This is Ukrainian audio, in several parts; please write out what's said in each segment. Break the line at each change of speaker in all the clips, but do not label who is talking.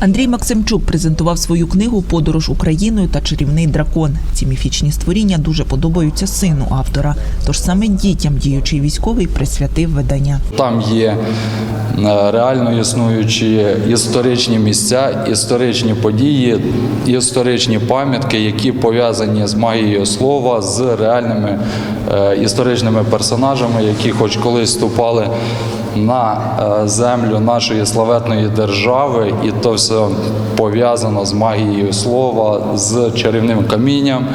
Андрій Максимчук презентував свою книгу Подорож Україною та чарівний дракон. Ці міфічні створіння дуже подобаються сину автора. Тож саме дітям діючий військовий присвятив видання.
Там є е, реально існуючі історичні місця, історичні події, історичні пам'ятки, які пов'язані з магією слова, з реальними е, історичними персонажами, які хоч колись ступали на е, землю нашої славетної держави, і то все пов'язано з магією слова, з чарівним камінням,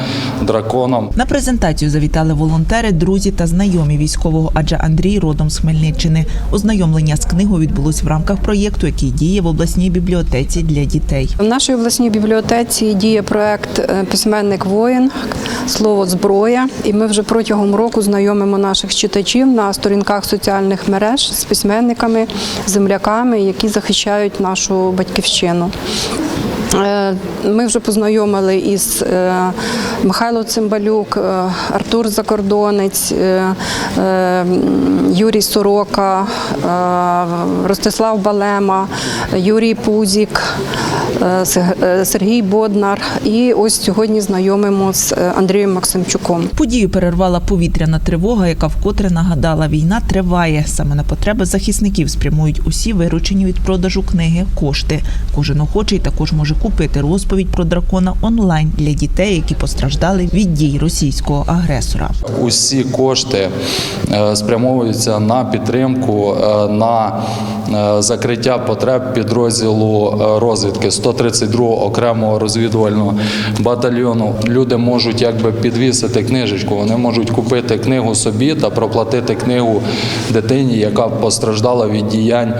драконом.
На презентацію завітали волонтери, друзі та знайомі військового, адже Андрій родом з Хмельниччини. Ознайомлення з книгою відбулось в рамках проєкту, який діє в обласній бібліотеці для дітей.
В нашій обласній бібліотеці діє проект е, Письменник воїн, слово зброя. І ми вже протягом року знайомимо наших читачів на сторінках соціальних мереж з письменниками, земляками, які захищають нашу батьківщину. Е, Ми вже познайомили із е, Михайло Цимбалюк, е, Артур Закордонець, Юрій Сорока, Ростислав Балема, Юрій Пузік, е, е, Сергій Боднар. І ось сьогодні знайомимо з е, Андрієм Максимчуком.
Подію перервала повітряна тривога, яка вкотре нагадала, війна триває. Саме на потреби захисників спрямують усі виручені від продажу книги кошти. Кожен охочий також може купити розповідь про дракона онлайн для дітей, які постраждали від дій російського агресора.
Усі кошти спрямовуються на підтримку, на закриття потреб підрозділу е, розвідки 132-го окремого розвідувального батальйону. Люди можуть якби підвісити книжечку. Вони можуть купити книгу собі та проплатити книгу дитині, яка постраждала від діянь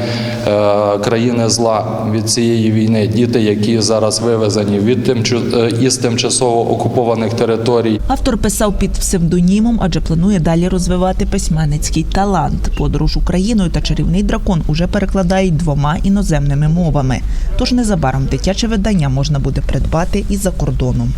е, країни зла від цієї війни. Діти, які зараз вивезені від е, із тимчасово окупованих територій.
Автор писав під псевдонімом, адже планує далі розвивати письменницький талант. Подорож Україною та чарівний дракон уже перекладають двома іноземними мовами. Тож незабаром дитяче видання можна буде придбати і за кордоном.